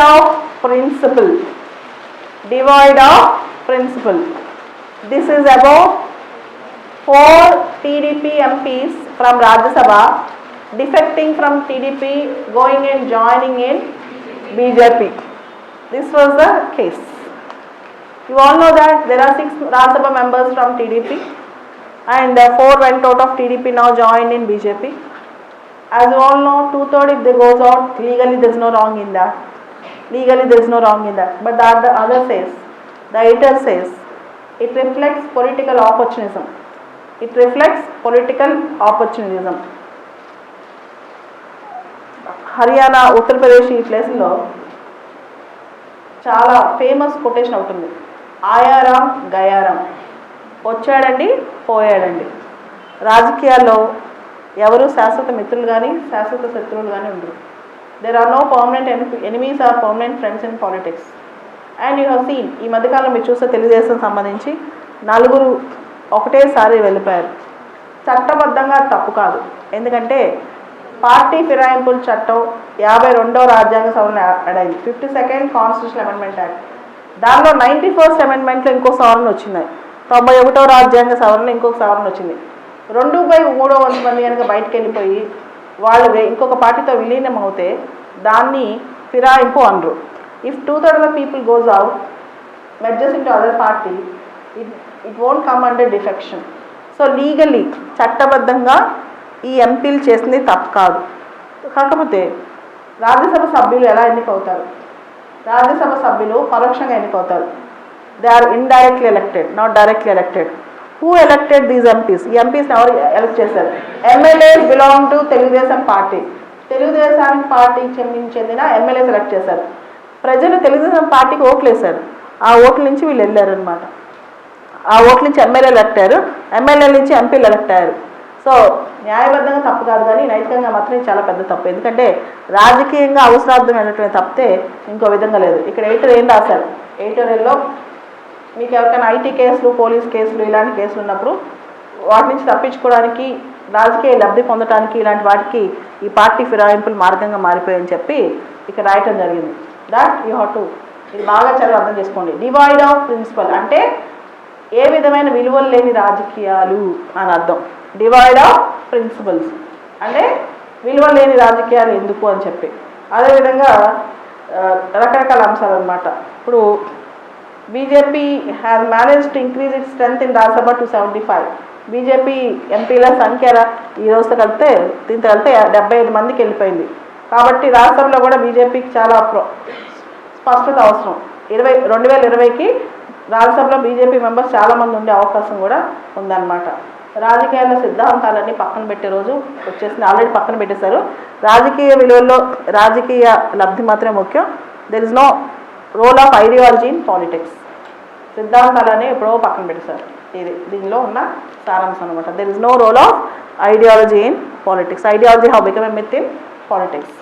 of principle. Devoid of principle. This is about four TDP MPs from Rajya Sabha defecting from TDP, going and joining in BJP. This was the case. You all know that there are six Rajya Sabha members from TDP and uh, four went out of TDP now joined in BJP. As you all know, two-third if they goes out, legally there is no wrong in that. Legally there is no wrong in that. But the other, other says, the editor says, it reflects political opportunism. It reflects political opportunism. Haryana Uttar Pradesh ఈ ప్లేస్లో చాలా famous quotation అవుతుంది ఆయారాం గయారాం వచ్చాడండి పోయాడండి రాజకీయాల్లో ఎవరు శాశ్వత మిత్రులు కానీ శాశ్వత శత్రువులు కానీ ఉండరు there are no permanent enemies are permanent friends in politics and you have seen ఈ మధ్యకాలం మీరు చూస్తే తెలుగుదేశం సంబంధించి నలుగురు ఒకటేసారి వెళ్ళిపోయారు. చట్టబద్ధంగా తప్పు కాదు. ఎందుకంటే పార్టీ ఫిరాయింపుల చట్టం యాభై రెండవ రాజ్యాంగ సవరణ అడైంది fifty second constitution amendment act దానిలో నైంటీ ఫస్ట్ అమెండ్మెంట్లో ఇంకో సవరణ వచ్చింది. తొంభై ఒకటో రాజ్యాంగ సవరణ ఇంకొక సవరణ వచ్చింది. రెండు బై మూడో వంద మంది కనుక బయటకు వెళ్ళిపోయి వాళ్ళు ఇంకొక పార్టీతో విలీనం అవుతే దాన్ని ఫిరాయింపు అనరు. If two third of people goes out merges to other party it it won't come under defection so legally చట్టబద్ధంగా ఈ ఎంపీలు చేసింది తప్పు కాదు. కాకపోతే రాజ్యసభ సభ్యులు ఎలా ఎన్నికవుతారు? రాజ్యసభ సభ్యులు పరోక్షంగా ఎన్నికవుతారు. They are indirectly elected not directly elected who elected these MPs ఈ ఎంపీస్ని ఎవరు ఎలక్ట్ చేశారు? MLAs belong to Telugu Desam party. Telugu Desam పార్టీకి చెందిన చెందిన ఎమ్మెల్యే సెలెక్ట్ చేశారు. ప్రజలు తెలుగుదేశం పార్టీకి ఓట్లు వేశారు ఆ ఓట్ల నుంచి వీళ్ళు వెళ్ళారనమాట ఆ ఓట్ల నుంచి ఎమ్మెల్యేలు ఎలక్ట్ అయ్యారు. ఎమ్మెల్యేల నుంచి ఎంపీలు ఎలక్ట్ అయ్యారు. సో న్యాయబద్ధంగా తప్పు కాదు కానీ నైతికంగా మాత్రం చాలా పెద్ద తప్పు. ఎందుకంటే రాజకీయంగా అవసరార్థమైనటువంటి తప్పితే ఇంకో విధంగా లేదు. ఇక్కడ ఎయిటర్ ఏం రాశారు? ఎయిటోరియల్లో మీకు ఎవరికైనా ఐటీ కేసులు పోలీస్ కేసులు ఇలాంటి కేసులు ఉన్నప్పుడు వాటి నుంచి తప్పించుకోవడానికి రాజకీయ లబ్ధి పొందడానికి ఇలాంటి వాటికి ఈ పార్టీ ఫిరాయింపులు మార్గంగా మారిపోయాయని చెప్పి ఇక్కడ రాయటం జరిగింది. దాట్ యూ హ్యావ్ టు ఇది బాగా చదివి అర్థం చేసుకోండి. డివైడ్ ఆఫ్ ప్రిన్సిపల్ అంటే ఏ విధమైన విలువలు లేని రాజకీయాలు అని అర్థం. డివైడ్ ఆఫ్ ప్రిన్సిపల్స్ అంటే విలువలు లేని రాజకీయాలు ఎందుకు అని చెప్పి. అదేవిధంగా రకరకాల అంశాలు అనమాట ఇప్పుడు BJP has manage to increase it strength in Rajya Sabha to seventy five BJP ఎంపీల సంఖ్య ఈ రోజుతో కలిపితే దీంతో కలిపితే డెబ్బై ఐదు మందికి వెళ్ళిపోయింది. కాబట్టి రాష్ట్రంలో కూడా బీజేపీకి చాలా స్పష్టత అవసరం. ఇరవై రెండు వేల ఇరవైకి రాజ్యసభలో బీజేపీ మెంబర్స్ చాలామంది ఉండే అవకాశం కూడా ఉందన్నమాట. రాజకీయాల సిద్ధాంతాలన్నీ పక్కన పెట్టే రోజు వచ్చేసింది. ఆల్రెడీ పక్కన పెట్టేశారు. రాజకీయ విలువల్లో రాజకీయ లబ్ధి మాత్రమే ముఖ్యం. There is no role of ideology in politics సిద్ధాంతాలనే ఎప్పుడో పక్కన పెట్టేశారు ఇది దీనిలో ఉన్న సారాంశం అనమాట there is no role of ideology in politics ideology how become a myth in politics